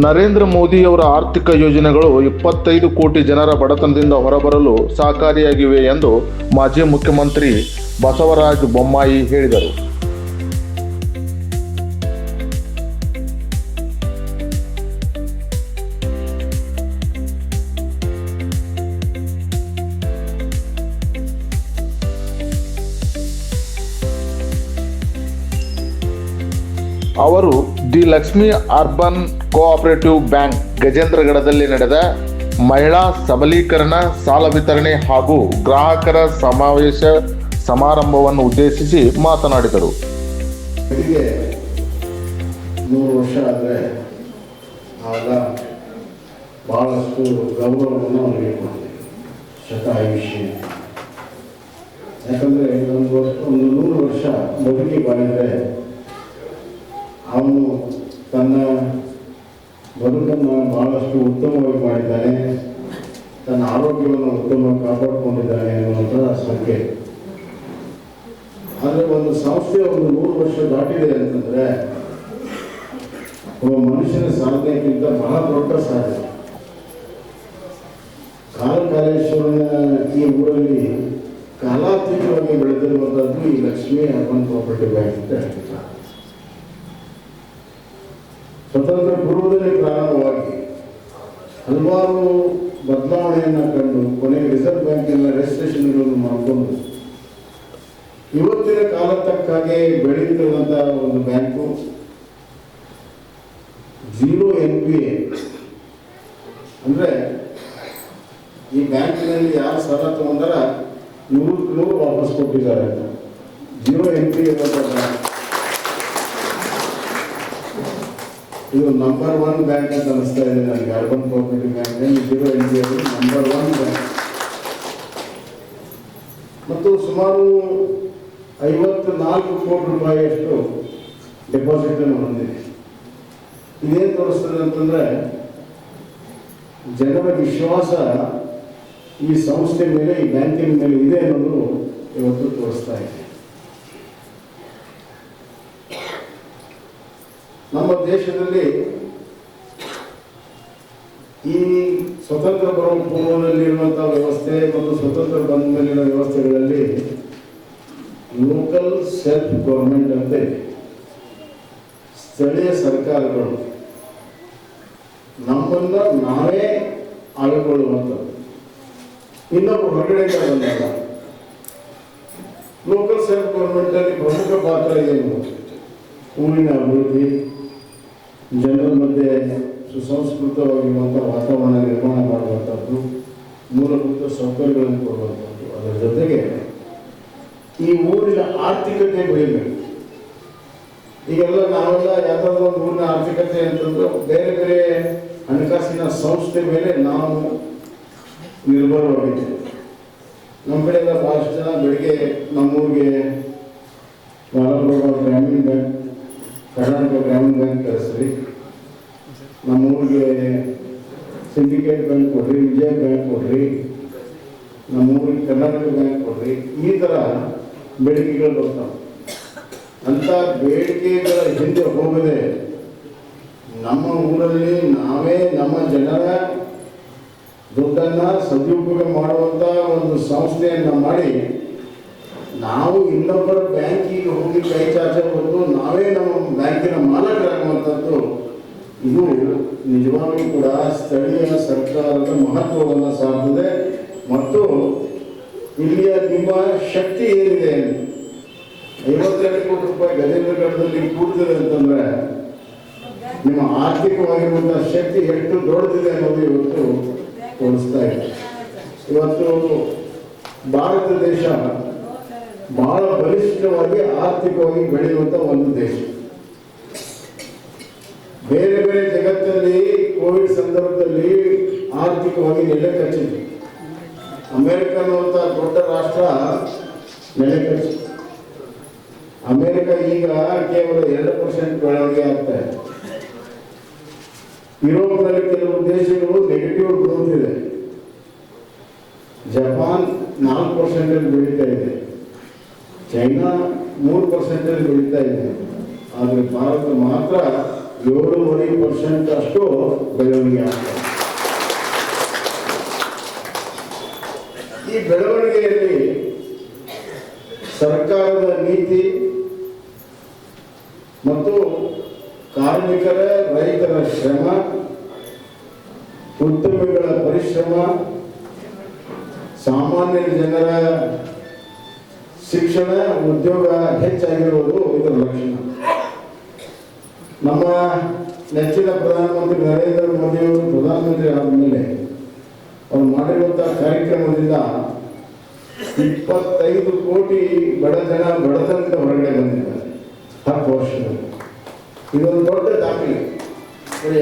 ನರೇಂದ್ರ ಮೋದಿಯವರ ಆರ್ಥಿಕ ಯೋಜನೆಗಳು ಇಪ್ಪತ್ತೈದು ಕೋಟಿ ಜನರ ಬಡತನದಿಂದ ಹೊರಬರಲು ಸಹಕಾರಿಯಾಗಿವೆ ಎಂದು ಮಾಜಿ ಮುಖ್ಯಮಂತ್ರಿ ಬಸವರಾಜ ಬೊಮ್ಮಾಯಿ ಹೇಳಿದರು. ಅವರು the Lakshmi urban cooperative bank ಗಜೇಂದ್ರಗಢದಲ್ಲಿ ನಡೆದ ಮಹಿಳಾ ಸಬಲೀಕರಣ ಸಾಲ ವಿತರಣೆ ಹಾಗೂ ಗ್ರಾಹಕರ ಸಮಾವೇಶ ಸಮಾರಂಭವನ್ನು ಉದ್ದೇಶಿಸಿ ಮಾತನಾಡಿದರು. ನೂರು ವರ್ಷ ಆದರೆ ಆಗ ಭಾಳಷ್ಟು ಗೌರವವನ್ನು ಅವರಿಗೆ ಶತಾಯುಷ್ಯ ಯಾಕಂದರೆ ಒಂದು ವರ್ಷ, ಒಂದು ನೂರು ವರ್ಷ ಬದುಕಿ ಬಂದರೆ ಅವನು ತನ್ನ ಬದುಕನ್ನು ಬಹಳಷ್ಟು ಉತ್ತಮವಾಗಿ ಮಾಡಿದ್ದಾನೆ. ತನ್ನ ಆರೋಗ್ಯವನ್ನು ಉತ್ತಮವಾಗಿ ಕಾಪಾಡಿಕೊಂಡಿದ್ದಾನೆ ಅನ್ನುವಂಥ ಸಂಕೇತ. ಆದರೆ ಒಂದು ಸಂಸ್ಥೆ ಒಂದು ನೂರು ವರ್ಷ ದಾಟಿದೆ ಅಂತಂದ್ರೆ, ಒಬ್ಬ ಮನುಷ್ಯನ ಸಾಧನೆಗಿಂತ ಬಹಳ ದೊಡ್ಡ ಸಾಧನೆ. ಕಾಲಕಾಲೇಶ್ವರನ ಈ ಊರಲ್ಲಿ ಕಾಲಾತೀತವಾಗಿ ಬೆಳೆದಿರುವಂಥದ್ದು ಈ ಲಕ್ಷ್ಮೀ ಅರ್ಬನ್ ಪ್ರಾಪರ್ಟಿ ಬ್ಯಾಂಕ್ ಅಂತ ಪೂರ್ವದಲ್ಲಿ ಪ್ರಾರಂಭವಾಗಿ ಹಲವಾರು ಬದಲಾವಣೆಯನ್ನು ಕಂಡು ಕೊನೆಗೆ ರಿಸರ್ವ್ ಬ್ಯಾಂಕಿನ ರಿಜಿಸ್ಟ್ರೇಷನ್ಗಳನ್ನು ಮಾಡಿಕೊಂಡು ಇವತ್ತಿನ ಕಾಲ ತಕ್ಕಾಗೆ ಬೆಳೆಯುತ್ತಿರುವಂತಹ ಒಂದು bank zero N P A. ಅಂದರೆ ಈ ಬ್ಯಾಂಕಿನಲ್ಲಿ ಯಾರು ಸಾಲ ತಗೊಂಡಾರ ನೂರಕ್ಕೆ ನೂರು ವಾಪಸ್ ಕೊಟ್ಟಿದ್ದಾರೆ ಜೀರೋ ಎನ್ ಪಿ ಎ ಇದು ನಂಬರ್ ಒನ್ ಬ್ಯಾಂಕ್ ಅಂತ ಅನಿಸ್ತಾ ಇದೆ ನನಗೆ. Urban cooperative bank N P number one bank ಮತ್ತು ಸುಮಾರು ಐವತ್ತು ನಾಲ್ಕು ಕೋಟಿ ರೂಪಾಯಿಯಷ್ಟು ಡೆಪಾಸಿಟ್ ಅನ್ನು ಹೊಂದಿದೆ. ಇದೇನು ತೋರಿಸ್ತದೆ ಅಂತಂದ್ರೆ, ಜನರ ವಿಶ್ವಾಸ ಈ ಸಂಸ್ಥೆ ಮೇಲೆ, ಈ ಬ್ಯಾಂಕಿನ ಮೇಲೆ ಇದೆ ಅನ್ನೋದು ಇವತ್ತು ತೋರಿಸ್ತಾ ಇದೆ. ನಮ್ಮ ದೇಶದಲ್ಲಿ ಈ ಸ್ವತಂತ್ರ ಬರುವ ಪೂರ್ವದಲ್ಲಿರುವಂತಹ ವ್ಯವಸ್ಥೆ ಮತ್ತು ಸ್ವತಂತ್ರ ಬಂದ ಮೇಲಿನ ವ್ಯವಸ್ಥೆಗಳಲ್ಲಿ ಲೋಕಲ್ ಸೆಲ್ಫ್ ಗೌರ್ಮೆಂಟ್ ಅಂತ ಸ್ಥಳೀಯ ಸರ್ಕಾರಗಳು ನಮ್ಮನ್ನ ನಾವೇ ಆಳ್ಕೊಳ್ಳುವಂಥದ್ದು. ಇನ್ನೊಬ್ಬರು ಹೊರಗಡೆ ಬಂದಾಗ ಲೋಕಲ್ ಸೆಲ್ಫ್ ಗೌರ್ಮೆಂಟ್ ಅಲ್ಲಿ ಪ್ರಮುಖ ಪಾತ್ರ ಏನು? ಊರಿನ ಅಭಿವೃದ್ಧಿ ಜನರ ಮಧ್ಯೆ ಸುಸಂಸ್ಕೃತವಾಗಿರುವಂಥ ವಾತಾವರಣ ನಿರ್ಮಾಣ ಮಾಡುವಂಥದ್ದು, ಮೂಲಭೂತ ಸೌಕರ್ಯಗಳನ್ನು ಕೊಡುವಂಥದ್ದು, ಅದರ ಜೊತೆಗೆ ಈ ಊರಿನ ಆರ್ಥಿಕತೆ ಬೆಳಿಬೇಕು ಈಗೆಲ್ಲ ನಾವೆಲ್ಲ ಯಾವ್ದಾದ್ರು ಒಂದು ಊರಿನ ಆರ್ಥಿಕತೆ ಅಂತಂದ್ರೆ ಬೇರೆ ಬೇರೆ ಹಣಕಾಸಿನ ಸಂಸ್ಥೆ ಮೇಲೆ ನಾವು ನಿರ್ಭರವಾಗಿದ್ದೇವೆ. ನಮ್ಮ ಕಡೆ ಎಲ್ಲ ಭಾಳಷ್ಟು ಜನ ಬೆಳಿಗ್ಗೆ ನಮ್ಮೂರಿಗೆ ಮಾಲಪುರ ಗ್ರಾಮೀಣ ಬ್ಯಾಂಕ್, ಕರ್ನಾಟಕ ಗ್ರಾಮೀಣ ಬ್ಯಾಂಕ್ ಕಳಿಸ್ರಿ ನಮ್ಮೂರಿಗೆ ಸಿಂಡಿಕೇಟ್ ಬ್ಯಾಂಕ್ ಕೊಡ್ರಿ, ವಿಜಯ ಬ್ಯಾಂಕ್ ಕೊಡ್ರಿ, ನಮ್ಮೂರಿಗೆ ಕರ್ನಾಟಕ ಬ್ಯಾಂಕ್ ಕೊಡ್ರಿ, ಈ ಥರ ಬೇಡಿಕೆಗಳು ಬರ್ತಾವೆ. ಅಂಥ ಬೇಡಿಕೆಗಳ ಹಿಂದೆ ಹೋಗದೆ ನಮ್ಮ ಊರಲ್ಲಿ ನಾವೇ ನಮ್ಮ ಜನರ ದುಡ್ಡನ್ನು ಸದುಪಯೋಗ ಮಾಡುವಂತ ಒಂದು ಸಂಸ್ಥೆಯನ್ನ ಮಾಡಿ, ನಾವು ಇನ್ನೊಬ್ಬರ ಬ್ಯಾಂಕಿಗೆ ಹೋಗಿ ಕೈ ಚಾಚಬಹುದು ನಾವೇ ನಮ್ಮ ಬ್ಯಾಂಕಿನ ಮಾಲಕರಾಗುವಂಥದ್ದು ಇದು ನಿಜವಾಗಿಯೂ ಕೂಡ ಸ್ಥಳೀಯ ಸರ್ಕಾರದ ಮಹತ್ವವನ್ನು ಸಾರ್ತದೆ ಮತ್ತು ಇಲ್ಲಿಯ ನಿಮ್ಮ ಶಕ್ತಿ ಏನಿದೆ? ಐವತ್ತೆರಡು ಕೋಟಿ ರೂಪಾಯಿ ಗಜೇಂದ್ರಗಢದಲ್ಲಿ ಕೂಡ್ತಿದೆ ಅಂತಂದ್ರೆ ನಿಮ್ಮ ಆರ್ಥಿಕವಾಗಿರುವಂತಹ ಶಕ್ತಿ ಎಷ್ಟು ದೊಡ್ಡದಿದೆ ಅನ್ನೋದು ಇವತ್ತು ತೋರಿಸ್ತಾ ಇದೆ. ಇವತ್ತು ಭಾರತ ದೇಶ ಬಹಳ ಬಲಿಷ್ಠವಾಗಿ ಆರ್ಥಿಕವಾಗಿ ಬೆಳೆಯುವಂತ ಒಂದು ದೇಶ. ಬೇರೆ ಬೇರೆ ಜಗತ್ತಲ್ಲಿ ಕೋವಿಡ್ ಸಂದರ್ಭದಲ್ಲಿ ಆರ್ಥಿಕವಾಗಿ ನೆಲೆ ಕಚ್ಚಿದೆ ಅಮೆರಿಕ ಅನ್ನುವಂಥ ದೊಡ್ಡ ರಾಷ್ಟ್ರ ನೆಲೆ ಕಚ್ಚಿದೆ ಅಮೆರಿಕ ಈಗ ಕೇವಲ ಎರಡು ಪರ್ಸೆಂಟ್ ಬೆಳವಣಿಗೆ ಆಗ್ತಾ ಇದೆ. ಯುರೋಪ್ನಲ್ಲಿ ಕೆಲವು ದೇಶಗಳು ನೆಗೆಟಿವ್ ಗ್ರೋತ್ ಇದೆ. ಜಪಾನ್ ನಾಲ್ಕು ಪರ್ಸೆಂಟಲ್ಲಿ ಬೆಳೀತಾ ಇದೆ. ಚೈನಾ ಮೂರು ಪರ್ಸೆಂಟಲ್ಲಿ ಬೆಳೀತಾ ಇದೆ. ಆದರೆ ಭಾರತ ಮಾತ್ರ ಏಳೂವರೆ ಪರ್ಸೆಂಟ್ ಅಷ್ಟು ಬೆಳವಣಿಗೆ ಆಗ್ತದೆ. ಈ ಬೆಳವಣಿಗೆಯಲ್ಲಿ ಸರ್ಕಾರದ ನೀತಿ ಮತ್ತು ಕಾರ್ಮಿಕರ ರೈತರ ಶ್ರಮ, ಉದ್ಯಮಿಗಳ ಪರಿಶ್ರಮ, ಸಾಮಾನ್ಯ ಜನರ ಶಿಕ್ಷಣ, ಉದ್ಯೋಗ ಹೆಚ್ಚಾಗಿರುವುದು ಇದರ ಲಕ್ಷಣ ನಮ್ಮ ನೆಚ್ಚಿನ ಪ್ರಧಾನಮಂತ್ರಿ ನರೇಂದ್ರ ಮೋದಿಯವರು ಪ್ರಧಾನಮಂತ್ರಿ ಆದಮೇಲೆ ಅವ್ರು ಮಾಡಿರುವಂತಹ ಕಾರ್ಯಕ್ರಮದಿಂದ ಇಪ್ಪತ್ತೈದು ಕೋಟಿ ಬಡ ಜನ ಬಡತನದ ಹೊರಗಡೆ ಬಂದಿದ್ದಾರೆ. ಹತ್ತು ವರ್ಷದಲ್ಲಿ. ಇದೊಂದು ದೊಡ್ಡ ದಾಖಲೆ.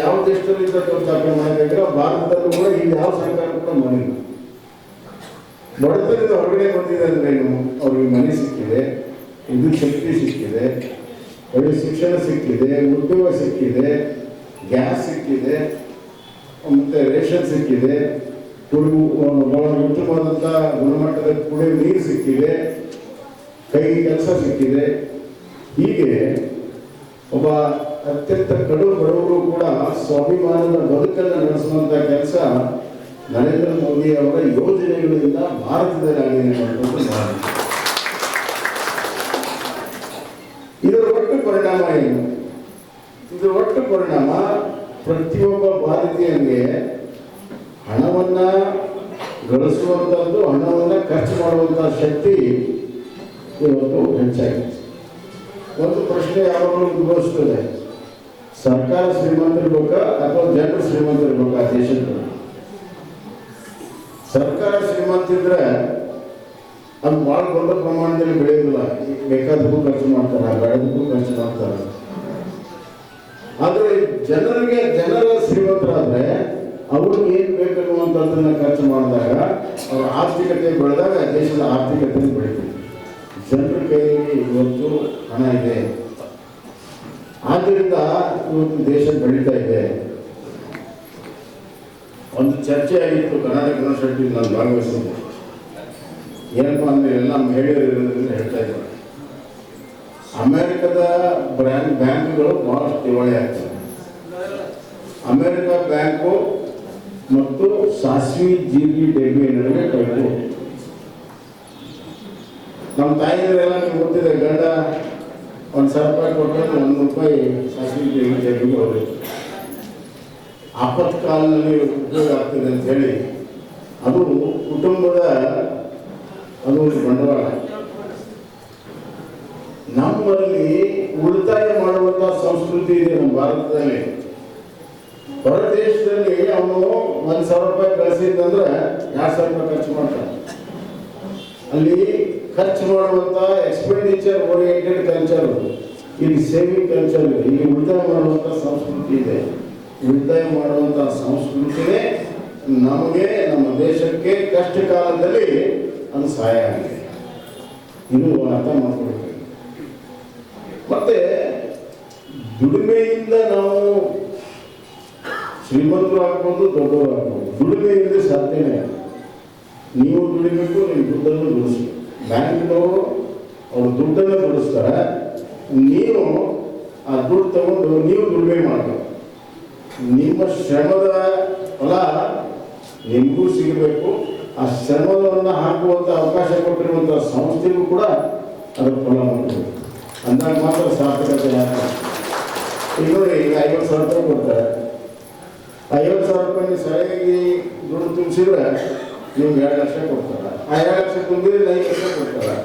ಯಾವ ದೇಶದಲ್ಲಿ ದಾಖಲೆ ಮಾಡಬೇಕಾದ್ರೆ ಭಾರತದಲ್ಲೂ ಕೂಡ ಇಲ್ಲಿ ಯಾವ ಸರ್ಕಾರ ಕೂಡ ಮಾಡಿಲ್ಲ. ಬಡತನದ ಹೊರಗಡೆ ಬಂದಿದೆ ಅಂದ್ರೆ ಏನು? ಅವ್ರಿಗೆ ಮನೆ ಸಿಕ್ಕಿದೆ ಇದು ಶಕ್ತಿ ಸಿಕ್ಕಿದೆ ಒಳ್ಳೆ ಶಿಕ್ಷಣ ಸಿಕ್ಕಿದೆ, ಉದ್ಯೋಗ ಸಿಕ್ಕಿದೆ, ಗ್ಯಾಸ್ ಸಿಕ್ಕಿದೆ, ಮತ್ತೆ ರೇಷನ್ ಸಿಕ್ಕಿದೆ ಕುಡಿಯುವ ಬಹಳ ಉತ್ತಮವಾದಂಥ ಗುಣಮಟ್ಟದ ಕೂಡ ನೀರು ಸಿಕ್ಕಿದೆ. ಕೈ ಕೆಲಸ ಸಿಕ್ಕಿದೆ. ಹೀಗೆ ಒಬ್ಬ ಅತ್ಯಂತ ಕಡು ಬಡವರು ಕೂಡ ಸ್ವಾಭಿಮಾನದ ಬದುಕನ್ನು ನಡೆಸುವಂಥ ಕೆಲಸ ನರೇಂದ್ರ ಮೋದಿ ಅವರ ಯೋಜನೆಗಳಿಂದ ಭಾರತದಲ್ಲಿ. ಇದರ ಒಟ್ಟು ಪರಿಣಾಮ ಏನು? ಇದರ ಒಟ್ಟು ಪರಿಣಾಮ ಪ್ರತಿಯೊಬ್ಬ ಭಾರತೀಯನಿಗೆ ಹಣವನ್ನ ಗಳಿಸುವಂಥದ್ದು ಹಣವನ್ನ ಖರ್ಚು ಮಾಡುವಂಥ ಶಕ್ತಿ ಇವತ್ತು ಹೆಚ್ಚಾಗಿದೆ. ಒಂದು ಪ್ರಶ್ನೆ ಯಾವಾಗಲೂ ಉದ್ಭವಿಸ್ತದೆ? ಸರ್ಕಾರ ಶ್ರೀಮಂತರಿರ್ಬೇಕಾ ಅಥವಾ ಜನರು ಶ್ರೀಮಂತರಿರ್ಬೇಕಾ ದೇಶದ? ಸರ್ಕಾರ ಶ್ರೀಮಂತಿದ್ರೆ ಅದು ಭಾಳ ದೊಡ್ಡ ಪ್ರಮಾಣದಲ್ಲಿ ಬೆಳೆಯೋದಿಲ್ಲ. ಬೇಕಾದಕ್ಕೂ ಖರ್ಚು ಮಾಡ್ತಾರೆ ಬೆಳೆದಕ್ಕೂ ಖರ್ಚು ಮಾಡ್ತಾರೆ. ಆದರೆ ಜನರಿಗೆ, ಜನರ ಶ್ರೀಮಂತರಾದ್ರೆ ಅವ್ರಿಗೆ ಏನು ಬೇಕನ್ನುವಂಥದ್ದನ್ನ ಖರ್ಚು ಮಾಡಿದಾಗ ಅವ್ರ ಆರ್ಥಿಕತೆ ಬೆಳೆದಾಗ ದೇಶದ ಆರ್ಥಿಕತೆ ಬೆಳೀತದೆ. ಜನರ ಕೈಯಲ್ಲಿ ಇವತ್ತು ಹಣ ಇದೆ. ಆದ್ದರಿಂದ ಇವತ್ತು ದೇಶ ಬೆಳೀತಾ ಇದೆ. ಒಂದು ಚರ್ಚೆ ಆಗಿತ್ತು ಕರ್ನಾಟಕ ಯೂನಿವರ್ಸಿಟಿ ನಾನು ಭಾಗವಹಿಸಿದ್ದೆ ಏನಪ್ಪ ಅಂದ್ರೆ ಎಲ್ಲ ಮಹಿಳೆಯರು ಇರೋದ್ರಿಂದ ಹೇಳ್ತಾ ಇದ್ದಾರೆ. ಅಮೆರಿಕದ ಬ್ರ್ಯಾಂಕ್, ಬ್ಯಾಂಕ್ಗಳು ಬಹಳಷ್ಟು ದಿವಾಳಿ ಆಗ್ತವೆ ಅಮೆರಿಕ ಬ್ಯಾಂಕು ಮತ್ತು ಸಾಸಿವೆ, ಜೀರಿಗೆ ಡಬ್ಬಿ ನಡುವೆ ಕಳೆದು. ನಮ್ಮ ತಾಯಿಯರೆಲ್ಲ ನಿಮ್ಗೆ ಗೊತ್ತಿದೆ, ಗಂಡ ಒಂದು ಸಾವಿರ ರೂಪಾಯಿ ಕೊಟ್ಟರೆ ಒಂದು ರೂಪಾಯಿ ಸಾಸಿವೆ, ಜೀರಿಗೆ ಡಬ್ಬಿಗೆ ಹೋಗುತ್ತೆ ಆಪತ್ಕಾಲದಲ್ಲಿ ಉಪಯೋಗ ಆಗ್ತದೆ ಅಂತ ಹೇಳಿ, ಅದು ಕುಟುಂಬದ, ಅದು ಒಂದು ಬಂಡವಾಳ. ನಮ್ಮಲ್ಲಿ ಉಳಿತಾಯ ಮಾಡುವಂತ ಸಂಸ್ಕೃತಿ ಇದೆ ನಮ್ಮ ಭಾರತದಲ್ಲಿ. ಹೊರ ದೇಶದಲ್ಲಿ ಅವನು ಒಂದು ಸಾವಿರ ರೂಪಾಯಿ ಕಳಿಸಿದ್ದಂದ್ರೆ ಎರಡು ಸಾವಿರ ರೂಪಾಯಿ ಖರ್ಚು ಮಾಡ್ತಾನೆ. ಅಲ್ಲಿ ಖರ್ಚು ಮಾಡುವಂತ ಎಕ್ಸ್ಪೆಂಡಿಚರ್ ಓರಿಯೆಂಟೆಡ್ ಕಲ್ಚರ್ ಇಲ್ಲಿ ಸೇವಿಂಗ್ ಕಲ್ಚರ್ ಇದೆ. ಇಲ್ಲಿ ಉಳಿತಾಯ ಮಾಡುವಂತ ಸಂಸ್ಕೃತಿ ಇದೆ. ಉಳಿತಾಯ ಮಾಡುವಂತ ಸಂಸ್ಕೃತಿನೇ ನಮಗೆ, ನಮ್ಮ ದೇಶಕ್ಕೆ ಕಷ್ಟ ಕಾಲದಲ್ಲಿ ಅದು ಸಹಾಯ ಆಗಿದೆ. ಇದು ಅರ್ಥ ಮಾಡ್ಕೊಳ್ಬೇಕು. ಮತ್ತೆ ದುಡಿಮೆಯಿಂದ ನಾವು ಶ್ರೀಮಂತರು ಆಗ್ಬೋದು, ದೊಡ್ಡವರು ಆಗ್ಬೋದು. ದುಡಿಮೆ ಇಲ್ಲದೆ ಸಾಧ್ಯನೇ. ನೀವು ದುಡಿಬೇಕು, ನೀವು ದುಡ್ಡನ್ನು ದುಡಿಸ್ಬೇಕು. ಬ್ಯಾಂಕ್ನವರು ಅವರು ದುಡ್ಡನ್ನು ದುಡಿಸ್ತಾರೆ. ನೀವು ಆ ದುಡ್ಡು ತಗೊಂಡು ನೀವು ದುಡಿಮೆ ಮಾಡಬೇಕು. ನಿಮ್ಮ ಶ್ರಮದ ಫಲ ನಿಮಗೂ ಸಿಗಬೇಕು. ಆ ಶ್ರಮವನ್ನು ಹಾಕುವಂಥ ಅವಕಾಶ ಕೊಟ್ಟಿರುವಂಥ ಸಂಸ್ಥೆಗೂ ಕೂಡ ಅದರ ಫಲ ಮಾಡಬೇಕು ಅಂದಾಗ ಮಾತ್ರ ಸಾರ್ಥಕತೆ ಈಗ ಈಗ ಐವತ್ತು ಸಾವಿರ ರೂಪಾಯಿ ಕೊಡ್ತಾರೆ ಐವತ್ತು ಸಾವಿರ ರೂಪಾಯಿ ಸರಿಯಾಗಿ ದುಡ್ಡು ತುಂಬಿಸಿದ್ರೆ ನಿಮ್ಗೆ ಎರಡು ಲಕ್ಷ ಕೊಡ್ತಾರೆ. ಆ ಎರಡು ಲಕ್ಷ ತುಂಬಿದ್ರೆ ಐದು ಲಕ್ಷ ಕೊಡ್ತಾರೆ.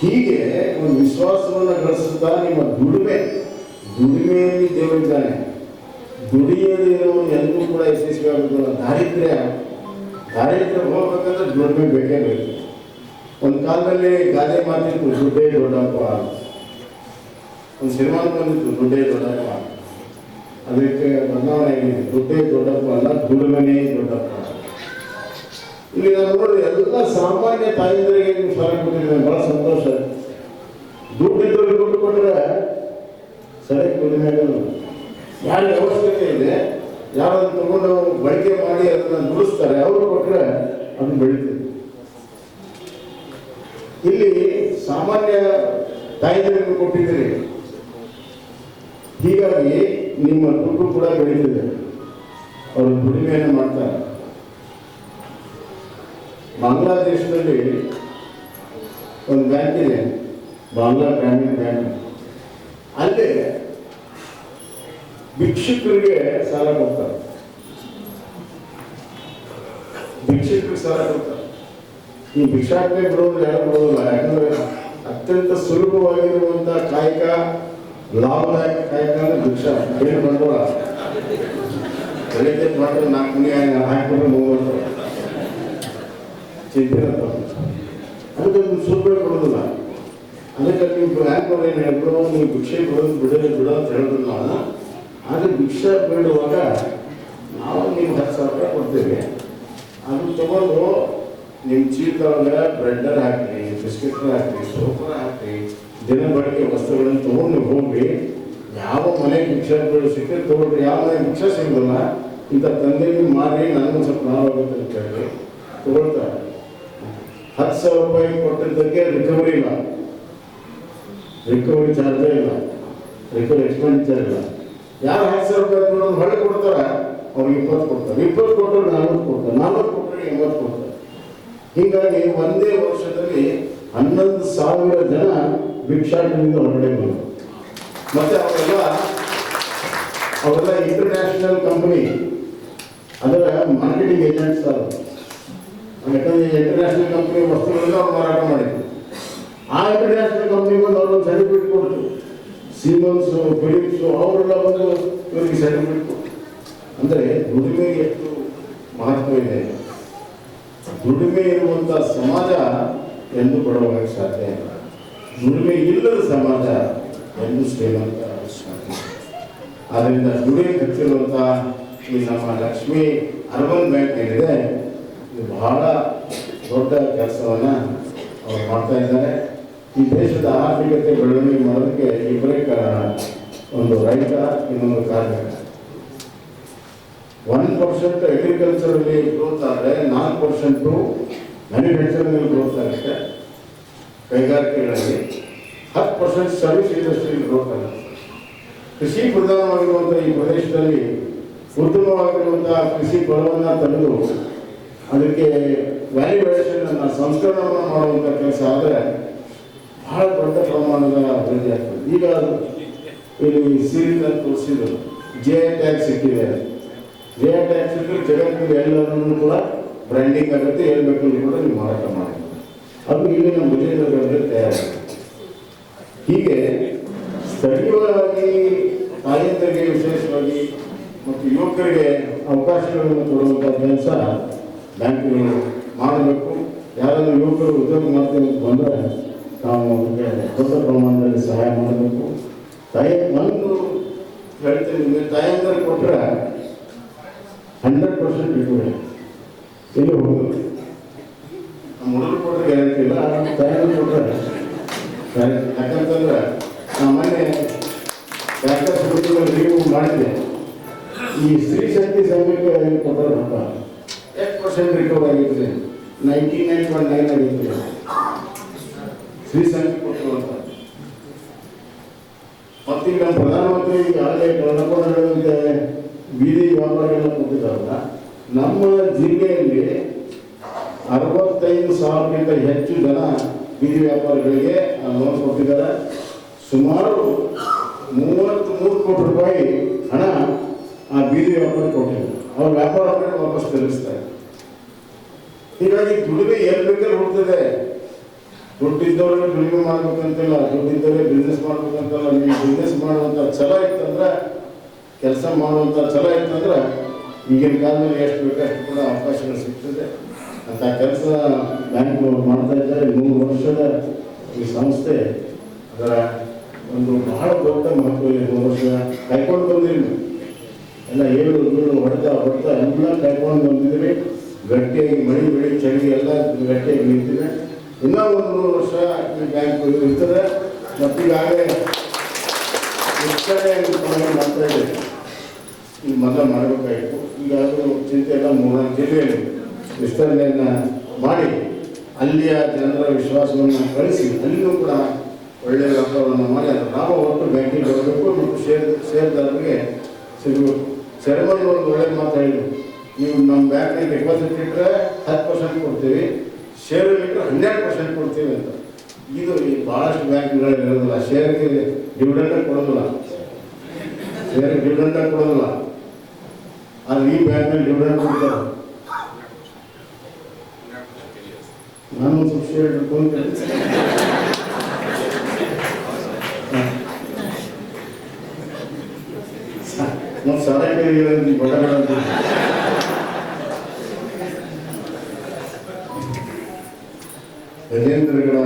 ಹೀಗೆ ಒಂದು ವಿಶ್ವಾಸವನ್ನು ಗಳಿಸುತ್ತಾ ನಿಮ್ಮ ದುಡಿಮೆ, ದುಡಿಮೆಯಲ್ಲಿ ದೇವರಿದ್ದಾನೆ. ದುಡಿಯದಿರೋ ಎಲ್ಲರೂ ಕೂಡ ಯಶಸ್ವಿ ಆಗುದಿಲ್ಲ ದಾರಿದ್ರ್ಯ. ದಾರಿದ್ರ್ಯ ಹೋಗ್ಬೇಕಂದ್ರೆ ದುಡಿಮೆ ಬೇಕೇ ಬೇಕು. ಒಂದು ಕಾಲದಲ್ಲಿ ಗಾದೆ ಮಾತಿತ್ತು, ದುಡ್ಡೇ ದೊಡ್ಡಪ್ಪ. ಒಂದು ಸಿನಿಮಾ ಬಂದಿತ್ತು, ದುಡ್ಡೇ ದೊಡ್ಡಪ್ಪ. ಅದಕ್ಕೆ ಬದಲಾವಣೆ ಆಗಿದೆ ದುಡ್ಡೇ ದೊಡ್ಡಪ್ಪ ಅಲ್ಲ ದುಡಿಮೆನೇ ದೊಡ್ಡಪ್ಪ. ಇಲ್ಲಿ ನಾನು ನೋಡಿ, ಎಲ್ಲ ಸಾಮಾನ್ಯ ತಾಯಂದಿರಿಗೆ ನೀವು ಫಲ ಕೊಟ್ಟಿದ್ದೀನಿ ಬಹಳ ಸಂತೋಷ. ದುಡ್ಡು ಇದ್ದವ್ರಿಗೆ ದುಡ್ಡು ಕೊಟ್ಟರೆ ಸರಿಯಾಗಿ ದುಡಿಮೆ ಆಗಲ್ಲ ಯಾರಿಗೆ ಅವಶ್ಯಕತೆ ಇದೆ ಯಾರನ್ನು ತಗೊಂಡು ಅವರು ಬಳಕೆ ಮಾಡಿ ಅದನ್ನು ನುಡಿಸ್ತಾರೆ ಅವರು ಕೊಟ್ಟರೆ ಅದು ಬೆಳೀತದೆ. ಇಲ್ಲಿ ಸಾಮಾನ್ಯ ತಾಯಂದರಿಗೆ ಕೊಟ್ಟಿದ್ದೀರಿ. ಹೀಗಾಗಿ ನಿಮ್ಮ ದುಡ್ಡು ಕೂಡ ಬೆಳೀತಿದೆ. ಅವರು ದುಡಿಮೆಯನ್ನು ಮಾಡ್ತಾರೆ. ಬಾಂಗ್ಲಾದೇಶದಲ್ಲಿ ಒಂದು ಬ್ಯಾಂಕ್ ಇದೆ, ಬಾಂಗ್ಲಾ ಗ್ರಾಮೀಣ ಬ್ಯಾಂಕ್. ಅಲ್ಲಿ ಭಿಕ್ಷುಕರಿಗೆ ಸಾಲ ಕೊಡ್ತಾರೆ. ಭಿಕ್ಷುಕರಿಗೆ ಸಾಲ ಕೊಡ್ತಾರೆ. ಈ ಭಿಕ್ಷಾಟನೆ ಬಿಡೋದು ಯಾರು ಬಿಡೋದಿಲ್ಲ ಯಾಕಂದ್ರೆ ಅತ್ಯಂತ ಸುಲಭವಾಗಿರುವಂತಹ ಕಾಯಕ ಲಾಭದಾಯಕ ಕಾಯಕ ಭಿಕ್ಷಾ ಏನು ಬಂಡವಾಳ ಬೆಳಿಗ್ಗೆ ಮಾತ್ರ ನಾಲ್ಕು ಮನೆ ಹಾಕಿಬಿಟ್ರೆ ಮೂರು ವರ್ಷ ಚಿಂತೆ ಅದಕ್ಕೆ ನೀವು ಸುಲಭ ಕೊಡೋದಿಲ್ಲ ಅದಕ್ಕೆ ನೀವು ಬ್ಯಾಂಕ್ ಅವ್ರು ಏನು ಹೇಳಿದ್ರು ನೀವು ಭಿಕ್ಷೆ ಕೊಡೋದು ಬಿಡೋದು ಬಿಡೋ ಅಂತ ಹೇಳಿದ್ರು ನಾವು ಆದರೆ ಭಿಕ್ಷೆ ಬೇಡುವಾಗ ನಾವು ನೀವು ಹತ್ತು ಸಾವಿರ ರೂಪಾಯಿ ಕೊಡ್ತೇವೆ ಅದು ತಗೊಂಡು ನಿಮ್ಮ ಚೀಲದೊಳಗೆ ಬ್ರೆಡ್ಡರ್ ಹಾಕಿ ಬಿಸ್ಕೆಟ್ ಹಾಕಿ ಸೋಪರ್ ಹಾಕಿ ದಿನ ಬಳಕೆ ವಸ್ತುಗಳನ್ನು ತಗೊಂಡು ಹೋಗಿ ಯಾವ ಮನೆ ಭಿಕ್ಷೆ ಬೇಡ ಸಿಕ್ಕರೆ ತಗೊಳ್ರಿ, ಯಾವ ಮನೆ ಭಿಕ್ಷ ಸಿಗೋದಿಲ್ಲ ಇಂಥ ತಂದೆಗೆ ಮಾರಿ ನನಗೂ ಸ್ವಲ್ಪ ಲಾಭಾಗುತ್ತೆ ಅಂತ ಹೇಳಿ ತಗೊಳ್ತಾರೆ. ಹತ್ತು ಸಾವಿರ ರೂಪಾಯಿ ಕೊಟ್ಟಿದ್ದಕ್ಕೆ ರಿಕವರಿ ಇಲ್ಲ. ರಿಕವರಿ ಚಾರ್ಜೇ ಇಲ್ಲ. ರಿಕವರಿ ಎಕ್ಸ್ಪೆಂಡಿಚರ್ ಇಲ್ಲ. ಯಾರು ಹತ್ತು ಸಾವಿರ ರೂಪಾಯಿ ಹೊಳೆ ಕೊಡ್ತಾರೆ, ಅವ್ರಿಗೆ ಇಪ್ಪತ್ತು ಕೊಡ್ತಾರೆ. ಇಪ್ಪತ್ತು ಕೊಟ್ಟರು ನಾಲ್ವತ್ತು ಕೊಡ್ತಾರೆ ನಾಲ್ವತ್ತು ಕೊಟ್ಟರೆ ಎಂಬತ್ತು ಕೊಡ್ತಾರೆ. ಹೀಗಾಗಿ ಒಂದೇ ವರ್ಷದಲ್ಲಿ ಹನ್ನೊಂದು ಸಾವಿರ ಜನ ಭಿಕ್ಷಾಟನೆಯಿಂದ ಹೊರಗಡೆ ಬಂದರು ಮತ್ತೆ ಅವೆಲ್ಲ ಅವೆಲ್ಲ ಇಂಟರ್ನ್ಯಾಷನಲ್ ಕಂಪನಿ ಅದರ ಮಾರ್ಕೆಟಿಂಗ್ ಏಜೆಂಟ್ಸ್ ಅವರು. ಯಾಕಂದ್ರೆ ಇಂಟರ್ನ್ಯಾಷನಲ್ ಕಂಪನಿ ವಸ್ತುಗಳನ್ನ ಅವ್ರು ಮಾರಾಟ ಮಾಡಿದ್ರು. ಆ ಇಂಟರ್ನ್ಯಾಷನಲ್ ಕಂಪನಿ ಬಂದು ಅವ್ರು ಸರ್ಟಿಫಿಕೇಟ್ ಕೊಡ್ತು ಸೀಮನ್ಸ್ ಫಿಲಿಪ್ಸ್ ಅವರೆಲ್ಲ ಬಂದು ಇವರಿಗೆ ಸರ್ಟಿಫಿಕೇಟ್ ಕೊಡ್ತು ಅಂದರೆ ದುಡಿಮೆಗೆ ಎಷ್ಟು ಮಹತ್ವ ಇದೆ? ದುಡಿಮೆ ಇರುವಂಥ ಸಮಾಜ ಎಂದು ಬಡವಾಗ ಸಾಧ್ಯ ಇಲ್ಲ. ದುಡಿಮೆ ಇಲ್ಲದ ಸಮಾಜ ಎಂದು ಶ್ರೀಮಂತ ಸಾಧ್ಯ. ಆದ್ದರಿಂದ ದುಡಿಮೆ ಹಚ್ಚಿರುವಂಥ ಈ ನಮ್ಮ ಲಕ್ಷ್ಮಿ ಅರ್ಬನ್ ಬ್ಯಾಂಕ್ ಏನಿದೆ, ಇದು ಬಹಳ ದೊಡ್ಡ ಕೆಲಸವನ್ನು ಅವರು ಮಾಡ್ತಾ ಇದ್ದಾರೆ. ಈ ದೇಶದ ಆರ್ಥಿಕತೆ ಬೆಳವಣಿಗೆ ಮಾಡೋದಕ್ಕೆ ಇಬ್ಬರೇ ಕಾರಣ. ಒಂದು ರೈತ, ಇನ್ನೊಂದು ಕಾರ್ಮಿಕ. ಒನ್ ಪರ್ಸೆಂಟ್ ಅಗ್ರಿಕಲ್ಚರಲ್ಲಿ ಗ್ರೋತ್ ಆದರೆ ನಾಲ್ಕು ಪರ್ಸೆಂಟು ಮ್ಯಾನುಫ್ಯಾಕ್ಚರಿಂಗ್ ಗ್ರೋತ್ ಆಗುತ್ತೆ. ಕೈಗಾರಿಕೆಗಳಲ್ಲಿ ಹತ್ತು ಪರ್ಸೆಂಟ್ ಸರ್ವಿಸ್ ಇಂಡಸ್ಟ್ರಿ ಗ್ರೋತ್ ಆಗುತ್ತೆ. ಕೃಷಿ ಪ್ರಧಾನವಾಗಿರುವಂಥ ಈ ಪ್ರದೇಶದಲ್ಲಿ ಉತ್ತಮವಾಗಿರುವಂಥ ಕೃಷಿ ಬಲವನ್ನು ತಂದು ಅದಕ್ಕೆ ವ್ಯಾಲ್ಯೂಯೇಷನ್ ಅನ್ನು, ಸಂಸ್ಕರಣವನ್ನು ಮಾಡುವಂಥ ಕೆಲಸ ಆದರೆ ಬಹಳ ದೊಡ್ಡ ಪ್ರಮಾಣದ ಅಭಿವೃದ್ಧಿ ಆಗ್ತದೆ. ಈಗ ಇಲ್ಲಿ ಸೀರಿಯಲ್ ತೋರಿಸಿದ್ರು. ಜೆ ಟ್ಯಾಕ್ಸ್ ಸಿಕ್ಕಿದೆ ಟ್ಯಾಕ್ಸ್ ಸಿಕ್ಕರೆ ಜಗತ್ತಿನ ಎಲ್ಲರನ್ನೂ ಕೂಡ ಬ್ರ್ಯಾಂಡಿಂಗ್ ಆಗುತ್ತೆ ಹೇಳ್ಬೇಕು ಅಂತ ಕೂಡ ನೀವು ಮಾರಾಟ ಮಾಡಿ ಅದು ಇಲ್ಲಿ ನಮ್ಮ ವಿಜಯನಗರದಲ್ಲಿ ತಯಾರಾಗುತ್ತೆ. ಹೀಗೆ ಸ್ಥಳೀಯವಾಗಿ ತಾಯಂದರಿಗೆ ವಿಶೇಷವಾಗಿ ಮತ್ತು ಯುವಕರಿಗೆ ಅವಕಾಶಗಳನ್ನು ಕೊಡುವಂಥ ಕೆಲಸ ಬ್ಯಾಂಕ್ಗಳು ಮಾಡಬೇಕು. ಯಾರಾದರೂ ಯುವಕರು ಉದ್ಯೋಗ ಮಾಡ್ತೇವೆ ಅಂತ ಬಂದರೆ ನಾವು ಅವರಿಗೆ ದೊಡ್ಡ ಪ್ರಮಾಣದಲ್ಲಿ ಸಹಾಯ ಮಾಡಬೇಕು. ತಾಯಿ ಒಂದು ಹೇಳ್ತೀನಿ ನಿಮಗೆ ಕೊಟ್ಟರೆ ಹಂಡ್ರೆಡ್ ಪರ್ಸೆಂಟ್ ರಿಕವರಿ ಎಲ್ಲಿ ಹೋಗೋದು? ನಮ್ಮ ಹುಡುಗರು ಕೊಟ್ಟರೆ ಗ್ಯಾರಂಟಿ ಇಲ್ಲ. ತಾಯಂದ್ರೆ ಕೊಟ್ಟರೆ ಯಾಕಂತಂದ್ರೆ ನಮ್ಮ ಮನೆ ಡಾಕ್ಟರ್ ಸುಬ್ರಹ್ಮಣ್ಯ ರಿವ್ಯೂ ಮಾಡಿದೆ ಈ ಸ್ತ್ರೀ ಶಕ್ತಿ ಸಮಯಕ್ಕೆ ಕೊಟ್ಟರೆ ಹಬ್ಬ ಎಷ್ಟು ಪರ್ಸೆಂಟ್ ರಿಕವರ್ ಆಗಿದ್ರೆ ನೈಂಟಿ ನೈನ್ ಪಾಯಿಂಟ್ ನೈನ್ ಆಗಿತ್ತು ಸ್ತ್ರೀ ಸಂಖ್ಯೆ ಕೊಟ್ಟರು ಅಂತ. ಮತ್ತೀಗ ನಮ್ಮ ಪ್ರಧಾನಮಂತ್ರಿ ಯಾವುದೇ ಬೀದಿ ವ್ಯಾಪಾರಿಗಳನ್ನ ಕೊಟ್ಟಿದ್ದಾರಲ್ಲ ನಮ್ಮ ಜಿಲ್ಲೆಯಲ್ಲಿ ಅರವತ್ತೈದು ಸಾವಿರಕ್ಕಿಂತ ಹೆಚ್ಚು ಜನ ಬೀದಿ ವ್ಯಾಪಾರಿಗಳಿಗೆ ಲೋನ್ ಕೊಟ್ಟಿದ್ದಾರೆ. ಸುಮಾರು ಮೂವತ್ತ್ ಮೂರು ಕೋಟಿ ರೂಪಾಯಿ ಹಣ ಆ ಬೀದಿ ವ್ಯಾಪಾರ ಕೊಟ್ಟಿದ್ದಾರೆ. ಅವ್ರ ವ್ಯಾಪಾರ ವಾಪಸ್ ತಿರುಗಿಸ್ತಾರೆ ಹೀಗಾಗಿ ದುಡಿಮೆ ಎಲ್ಲಿ ಬೇಕಾದ್ರೆ ಹುಡ್ತದೆ ದುಡ್ಡಿದ್ದವ್ರಿಗೆ ದುಡಿಮೆ ಮಾಡ್ಬೇಕಂತಿಲ್ಲ ದುಡ್ಡಿದ್ದವರೇ ಬಿಸ್ನೆಸ್ ಮಾಡ್ಬೇಕಂತಲ್ಲ, ನೀವು ಬಿಸ್ನೆಸ್ ಮಾಡುವಂಥ ಛಲ ಇತ್ತಂದ್ರೆ ಕೆಲಸ ಮಾಡುವಂಥ ಛಲ ಇತ್ತಂದ್ರೆ ಈಗಿನ ಕಾಲದಲ್ಲಿ ಎಷ್ಟು ಬೇಕು ಅಷ್ಟು ಕೂಡ ಅವಕಾಶಗಳು ಸಿಗ್ತದೆ. ಅಂತ ಕೆಲಸ ಬ್ಯಾಂಕ್ ಮಾಡ್ತಾ ಇದ್ದಾರೆ. ಮೂರು ವರ್ಷದ ಈ ಸಂಸ್ಥೆ ಅದರ ಒಂದು ಬಹಳ ದೊಡ್ಡ ಮಹತ್ವ ಇದೆ. ಮೂರು ವರ್ಷ ಕೈಕೊಂಡು ಬಂದಿರಿ ನೀವು. ಎಲ್ಲ ಏಳು ಏಳು ಹೊಡೆತ ಹೊಡೆತ ಎಲ್ಲ ಕೈಕೊಂಡು ಬಂದಿದ್ದೀವಿ. ಗಟ್ಟಿಯಾಗಿ ಮಳಿ, ಬೆಳಿ, ಚಳಿ ಎಲ್ಲ ಗಟ್ಟಿಯಾಗಿ ನಿಂತಿದೆ. ಇನ್ನೂ ಒಂದು ಮೂರು ವರ್ಷ ಈ ಬ್ಯಾಂಕ್ ಇರ್ತದೆ. ಮತ್ತೀಗಾಗಲೇ ವಿಸ್ತರಣೆ ಅಂತ ಇದೆ ಈ ಮೊದಲು ಮಾಡಬೇಕಾಯಿತು ಈಗ ಅದು ಚಿಂತೆ ಎಲ್ಲ ಮೂರ್ನಾಲ್ಕು ಜಿಲ್ಲೆಯಲ್ಲಿ ವಿಸ್ತರಣೆಯನ್ನು ಮಾಡಿ, ಅಲ್ಲಿಯ ಜನರ ವಿಶ್ವಾಸವನ್ನು ಗಳಿಸಿ ಅಲ್ಲಿಯೂ ಕೂಡ ಒಳ್ಳೆಯ ವ್ಯಾಪಾರವನ್ನು ಮಾಡಿ ಅದರ ಲಾಭ ಒಟ್ಟು ಬ್ಯಾಂಕಿಗೆ ಹೋಗಬೇಕು ಮತ್ತು ಶೇರ್ ಶೇರ್ದಾರರಿಗೆ ಸಿಗಬೇಕು ಚೇರ್ಮನ್ ಒಂದು ಒಳ್ಳೆ ಮಾತಾಡಿದ್ರು ನೀವು ನಮ್ಮ ಬ್ಯಾಂಕ್ನಲ್ಲಿ ಡೆಪಾಸಿಟ್ ಇಟ್ಟರೆ ಹತ್ತು ಪರ್ಸೆಂಟ್ ಕೊಡ್ತೀವಿ ಶೇರ್ ಇಟ್ಟರೆ ಹನ್ನೆರಡು ಪರ್ಸೆಂಟ್ ಕೊಡ್ತೀವಿ ಅಂತ. ಇದು ಈ ಭಾಳಷ್ಟು ಬ್ಯಾಂಕ್ಗಳಲ್ಲಿ ಇರೋದಿಲ್ಲ. ಶೇರ್ಗೆ ಡಿವಿಡೆಂಡ್ ಕೊಡೋದಿಲ್ಲ. ಶೇರ್ ಡಿವಿಡೆಂಡ್ ಕೊಡೋದಿಲ್ಲ. ಆದ್ರೆ ಈ ಬ್ಯಾಂಕ್ನಲ್ಲಿ ಡಿವಿಡೆಂಡ್ ಕೊಡ್ತಾರೆ. ನಾನು ಸ್ವಲ್ಪ ಶೇರ್ ಮತ್ತು ಸಾರಾಯಿ ಬಡ ಗಜೇಂದ್ರಗಳ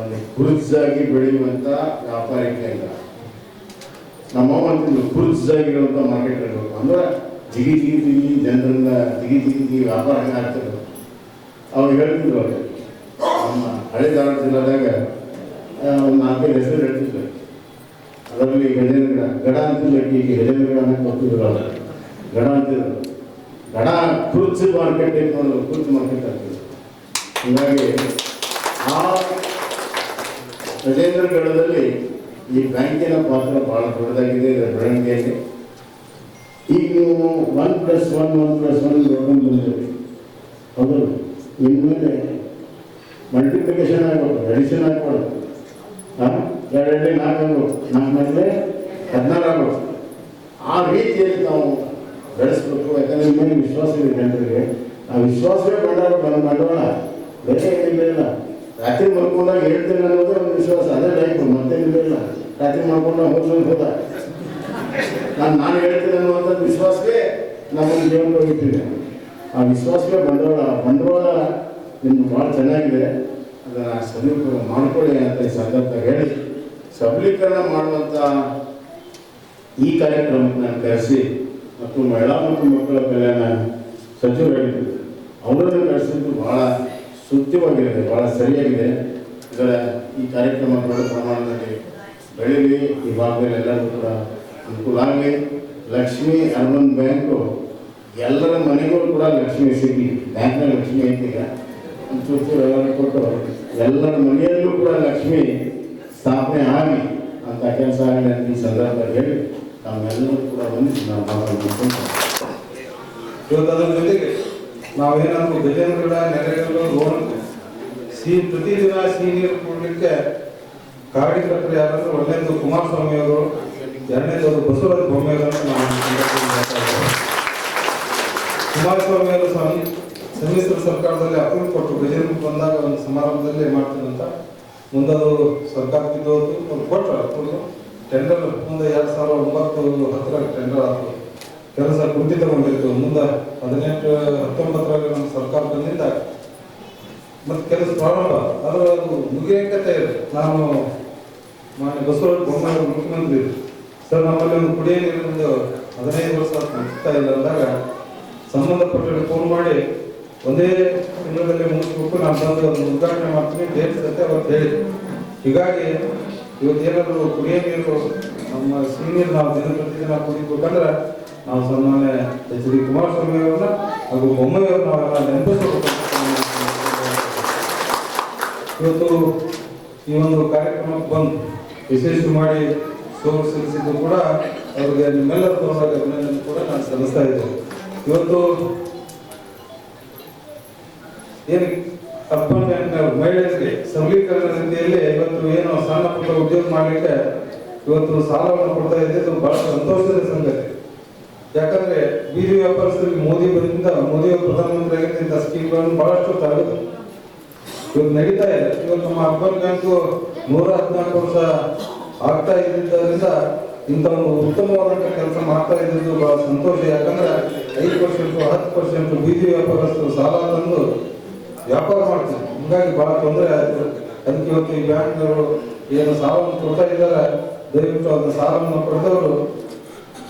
ಒಂದು ಕುರುಚಾಗಿ ಬೆಳೆಯುವಂಥ ವ್ಯಾಪಾರಿ ಕೇಂದ್ರ. ನಮ್ಮವ್ವ ಅಂತಿದ್ಲು ಗುರುತಾಗಿರುವಂಥ ಮಾರ್ಕೆಟ್ ಇರಬೇಕು ಅಂದ್ರೆ ಜಿಗಿ ಜಿಗಿ ಜಿಗಿ ಜನರಿಂದ ಜಿಗಿ ಜಿಗಿ ಜಿಗಿ ವ್ಯಾಪಾರ ಹಂಗೆ ಆಗ್ತಿರೋದು ಅವ್ರು ಹೇಳ್ತಿದ್ರು ಅವ್ರಿಗೆ ನಮ್ಮ ಹಳೆ ಧಾರವಾಡ ಜಿಲ್ಲಾದಾಗ ಒಂದು ನಾಲ್ಕೈದು ಹೆಸರು ಹೇಳ್ತಿದ್ರು. ಅದರಲ್ಲಿ ಗಜೇಂದ್ರ ಗಿಡ, ಗಡ ಅಂತಿದ್ರು ಈಗ ಹೆಜೇನ ಗಿಡ ಅನ್ನಕ್ಕೆ ಗೊತ್ತಿದ್ರು ಅಲ್ಲ ಗಡ ಅಂತಿದ್ರು. ಗಡ ಕುರ್ಚಿ ಮಾರ್ಕೆಟ್ ಏನು ಕುರ್ಚಿ ಮಾರ್ಕೆಟ್ ಆಗ್ತಿದ್ರು ಹೀಗಾಗಿ ಆ ಗಜೇಂದ್ರ ಗಡದಲ್ಲಿ ಈ ಬ್ಯಾಂಕಿನ ಪಾತ್ರ ಬಹಳ ದೊಡ್ಡದಾಗಿದೆ, ಇದರ ಬೆಳವಣಿಗೆಯಲ್ಲಿ ಈಗ ನೀವು one plus one one plus one ನೋಡ್ಕೊಂಡು ಬಂದಿರಿ ಹೌದು ಇನ್ಮೇಲೆ ಮಲ್ಟಿಪ್ಲಿಕೇಶನ್ ಆಗ್ಬೋದು ಅಡಿಷನ್ ಆಗ್ಬೋದು. ಹಾಂ? ಎರಡರಲ್ಲಿ ನಾಲ್ಕು ನಾಲ್ಕು ಮೇಲೆ ಹದಿನಾರು ಆಗ್ಬೋದು. ಆ ರೀತಿಯಲ್ಲಿ ನಾವು ಬೆಳೆಸ್ಬೇಕು. ಯಾಕಂದ್ರೆ ನಿಮ್ಮ ವಿಶ್ವಾಸ ಇದೆ, ಜನರಿಗೆ. ಆ ವಿಶ್ವಾಸವೇ ಬಂಡವಾಳ ಬಂಡವಾಳ ಬೇರೆ ಏನಿಲ್ಲ. ರಾತ್ರಿ ಮಲ್ಕೊಂಡಾಗ ಹೇಳ್ತೇನೆ ಅನ್ನೋದೇ ಒಂದು ವಿಶ್ವಾಸ, ಅದೇ ಲೈಫ್ ಮತ್ತೆ ಇಲ್ಲ ರಾತ್ರಿ ಮಲ್ಕೊಂಡಾಗ ಹೋಗ್ಕೊಂಡು ಹೋದ. ನಾನು ನಾನು ಹೇಳ್ತೇನೆ ಅನ್ನುವಂಥ ವಿಶ್ವಾಸವೇ ನಮ್ಮನ್ನು ಜೀವನ ಹೋಗಿಟ್ಟಿದೆ ಆ ವಿಶ್ವಾಸವೇ ಬಂಡವಾಳ ಬಂಡವಾಳ ನಿಮ್ಗೆ ಭಾಳ ಚೆನ್ನಾಗಿದೆ. ಅದನ್ನು ಸದುಪಯೋಗ ಮಾಡ್ಕೊಳ್ಳಿ ಅಂತ ಈ ಸಂದರ್ಭ ಹೇಳಿ. ಸಬಲೀಕರಣ ಮಾಡುವಂಥ ಈ ಕಾರ್ಯಕ್ರಮಕ್ಕೆ ನಾನು ಕರೆಸಿ, ಮತ್ತು ಮಹಿಳಾ ಮತ್ತು ಮಕ್ಕಳ ಕಲ್ಯಾಣ ಸಚಿವರು ಹೇಳಿದ್ರು. ಅವರನ್ನು ಕರೆಸಿದ್ದು ಭಾಳ ಸೂಕ್ತವಾಗಿದೆ ಭಾಳ ಸರಿಯಾಗಿದೆ. ಇದರ ಈ ಕಾರ್ಯಕ್ರಮ ದೊಡ್ಡ ಪ್ರಮಾಣದಲ್ಲಿ ಬೆಳೀಲಿ, ಈ ಭಾಗದಲ್ಲಿ ಎಲ್ಲರಿಗೂ ಕೂಡ ಅನುಕೂಲ ಆಗಲಿ. ಲಕ್ಷ್ಮಿ ಅರ್ಬನ್ ಬ್ಯಾಂಕು, ಎಲ್ಲರ ಮನೆಗೂ ಕೂಡ ಲಕ್ಷ್ಮಿ ಸಿಗಲಿ ಬ್ಯಾಂಕ್ನ ಲಕ್ಷ್ಮಿ ಐತಿ ಈಗ ಒಂಚೂರು ಎಲ್ಲರೂ ಕೊಟ್ಟು ಎಲ್ಲರ ಮನೆಯಲ್ಲೂ ಕೂಡ ಲಕ್ಷ್ಮಿ ಸ್ಥಾಪನೆ ಆಗಲಿ ಅಂತ ಕೆಲಸ ಆಗಲಿ ಅಂತ ಈ ಸಂದರ್ಭದಲ್ಲಿ ಹೇಳಿ ನಮ್ಮೆಲ್ಲರೂ ಕೂಡ ಬಂದು ನಾವು ಮಾತಾಡ್ಬೇಕು ಇವತ್ತು ಅದರ ಜೊತೆಗೆ ನಾವೇನಾದ್ರು ಗಜೇಂದ್ರಗಡ ನೆರೆಗಳು ರೋಡ್ ಸಿಹಿ ಪ್ರತಿದಿನ ಸಿಹಿ ನೀರು ಕೊಡ್ಲಿಕ್ಕೆ ಕಾರ್ಯಕರ್ತರು ಯಾರಂದ್ರೆ ಒಳ್ಳೆಯದು ಕುಮಾರಸ್ವಾಮಿ ಅವರು, ಎರಡನೇದು ಬಸವರಾಜ ಬೊಮ್ಮೆಗಳನ್ನು ನಾವು. ಕುಮಾರಸ್ವಾಮಿ ಅವರು ಸ್ವಾಮಿ ಸಮ್ಮಿಶ್ರ ಸರ್ಕಾರದಲ್ಲಿ ಅಪ್ರೂವ್ ಕೊಟ್ಟು ಗಜೇಂದ್ರ ಬಂದಾಗ ಒಂದು ಸಮಾರಂಭದಲ್ಲಿ ಮಾಡ್ತೀನಂತ ಮುಂದದು ಸರ್ಕಾರ ಒಂದು ಅವ್ರು ಕೊಟ್ಟರು ಅಪ್ರೂವ್. ಟೆಂಡರ್ ಮುಂದೆ ಎರಡು ಸಾವಿರದ ಒಂಬತ್ತು ಹತ್ತರ ಟೆಂಡರ್ ಆಯ್ತು. ಕೆಲಸ ಕುಂಠಿತಗೊಂಡಿತ್ತು ಮುಂದೆ ಹದಿನೆಂಟು, ಹತ್ತೊಂಬತ್ತರಲ್ಲಿ ನಮ್ಮ ಸರ್ಕಾರ ಬಂದಿಂದ ಮತ್ತೆ ಕೆಲಸ ಪ್ರಾರಂಭ. ಆದ್ರೆ ಅದು ಮುಗಿಯಕತೆ ನಾನು ಮಾನ್ಯ ಬಸವರಾಜ ಬೊಮ್ಮಾಯಿ ಮುಖ್ಯಮಂತ್ರಿ. ಸರ್, ನಮ್ಮಲ್ಲಿ ಒಂದು ಕುಡಿಯೋ ನೀರಿನ ಹದಿನೈದು ವರ್ಷ ಮುಗಿಸ್ತಾ ಇಲ್ಲ ಅಂದಾಗ ಸಂಬಂಧಪಟ್ಟವರಿಗೆ ಫೋನ್ ಮಾಡಿ ಒಂದೇ ತಿಂಗಳಲ್ಲಿ ಮುಗಿಸ್ಬೇಕು. ನಾನು ಬಂದು ಒಂದು ಉದ್ಘಾಟನೆ ಮಾಡ್ತೀನಿ. ಡೇಟ್ ಸತ್ಯ ಅವತ್ತು ಹೇಳಿ ಹೀಗಾಗಿ ಇವತ್ತೇನಾದ್ರು ಕುಡಿಯೋ ನೀರು, ನಮ್ಮ ಸೀನಿಯರ್ ನಾವು ದಿನ ಪ್ರತಿದಿನ ಕುಡಿಬೇಕಂದ್ರೆ ನಾವು ಸನ್ಮಾನ್ಯ ಎಚ್ ಡಿ ಕುಮಾರಸ್ವಾಮಿ ಅವ್ರನ್ನ ಹಾಗೂ ಬೊಮ್ಮಾಯಿ ಅವ್ರನ್ನ ನಾವೆಲ್ಲ ನೆನಪಿಸ್ಬೇಕು ಇವತ್ತು ಈ ಒಂದು ಕಾರ್ಯಕ್ರಮಕ್ಕೆ ಬಂದು ವಿಶೇಷ ಮಾಡಿ ತೋರಿಸಿದ್ದು ಕೂಡ ಅವರಿಗೆ ನಿಮ್ಮೆಲ್ಲರ ಪರವಾಗಿ ಅಭಿನಂದನೆ ಕೂಡ ನಾನು ಸಲ್ಲಿಸ್ತಾ ಇದ್ದೇನೆ. ಇವತ್ತು ಏನು ಅರ್ಬನ್ ಮಹಿಳೆಯರಿಗೆ ಸಬಲೀಕರಣ ನಿಧಿಯಲ್ಲಿ ಇವತ್ತು ಏನು ಸಣ್ಣ ಪುಟ್ಟ ಉದ್ಯೋಗ ಮಾಡಲಿಕ್ಕೆ ಇವತ್ತು ಸಾಲವನ್ನು ಕೊಡ್ತಾ ಇದ್ದಿದ್ದು ಬಹಳ ಸಂತೋಷದ ಸಂಗತಿ. ಯಾಕಂದ್ರೆ ಬೀದಿ ವ್ಯಾಪಾರಸ್ಥರಿಗೆ ಮೋದಿ ಬಂದಿಂದ, ಮೋದಿ ಪ್ರಧಾನಮಂತ್ರಿ ಆಗಿದ್ದ ಸ್ಕೀಮ್ಗಳನ್ನು ಬಹಳಷ್ಟು ತರಬೇಕು ಇವತ್ತು ನಡೀತಾ ಇದೆ. ಇವತ್ತು ನಮ್ಮ ಅರ್ಬನ್ ಬ್ಯಾಂಕು ನೂರ ಹದಿನಾಲ್ಕು ವರ್ಷ ಆಗ್ತಾ ಇದ್ದಿದ್ದರಿಂದ ಇಂಥ ಒಂದು ಉತ್ತಮವಾದಂಥ ಕೆಲಸ ಮಾಡ್ತಾ ಇದ್ದಿದ್ದು ಬಹಳ ಸಂತೋಷ. ಯಾಕಂದ್ರೆ ಐದು ಪರ್ಸೆಂಟ್, ಹತ್ತು ಪರ್ಸೆಂಟ್ ಬೀದಿ ವ್ಯಾಪಾರಸ್ಥರು ಸಾಲ ತಂದು ವ್ಯಾಪಾರ ಮಾಡ್ತೀವಿ. ಹಿಂಗಾಗಿ ಬಹಳ ತೊಂದರೆ ಆಯ್ತು. ಅದಕ್ಕೆ ಇವತ್ತು ಈ ಬ್ಯಾಂಕ್ನವರು ಏನು ಸಾಲವನ್ನು ಕೊಡ್ತಾ ಇದ್ದಾರೆ, ದಯವಿಟ್ಟು ಅದನ್ನ ಸಾಲವನ್ನು ಪಡೆದವರು